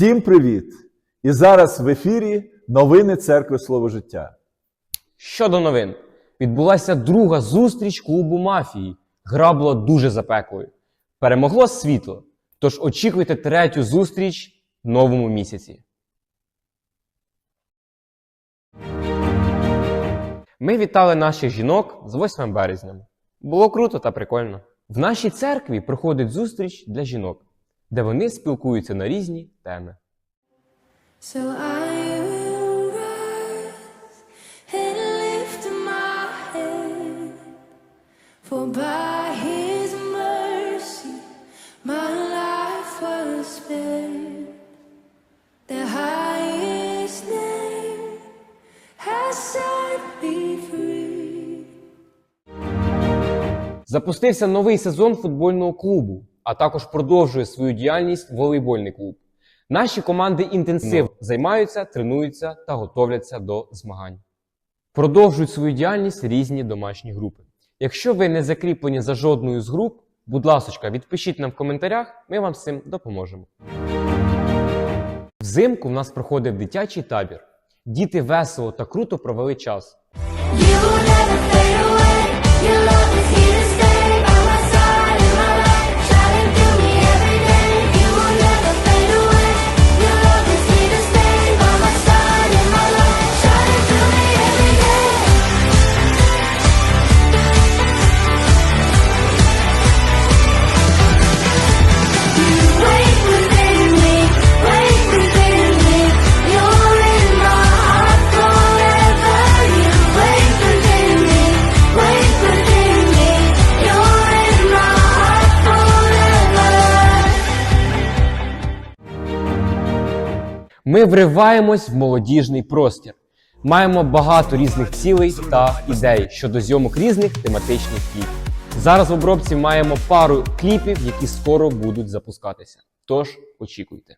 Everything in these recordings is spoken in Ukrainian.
Всім привіт! І зараз в ефірі новини церкви Слово життя. Щодо новин, відбулася друга зустріч клубу мафії. Гра була дуже запеклою. Перемогло світло. Тож очікуйте третю зустріч в новому місяці. Ми вітали наших жінок з 8 березня. Було круто та прикольно. В нашій церкві проходить зустріч для жінок, де вони спілкуються на різні теми. So I will rise and lift my head, for by His mercy my life was spared. The highest name has set me free. Запустився новий сезон футбольного клубу, а також продовжує свою діяльність волейбольний клуб. Наші команди інтенсивно займаються, тренуються та готовляться до змагань. Продовжують свою діяльність різні домашні групи. Якщо ви не закріплені за жодною з груп, будь ласка, відпишіть нам в коментарях, ми вам з цим допоможемо. Взимку в нас проходив дитячий табір. Діти весело та круто провели час. Ми вриваємось в молодіжний простір. Маємо багато різних цілей та ідей щодо зйомок різних тематичних кліпів. Зараз в обробці маємо пару кліпів, які скоро будуть запускатися. Тож очікуйте.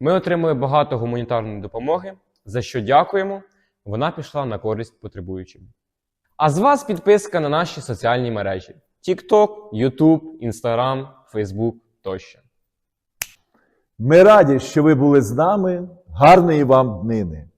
Ми отримали багато гуманітарної допомоги, за що дякуємо. Вона пішла на користь потребуючим. А з вас підписка на наші соціальні мережі: TikTok, YouTube, Instagram, Facebook тощо. Ми раді, що ви були з нами. Гарної вам днини!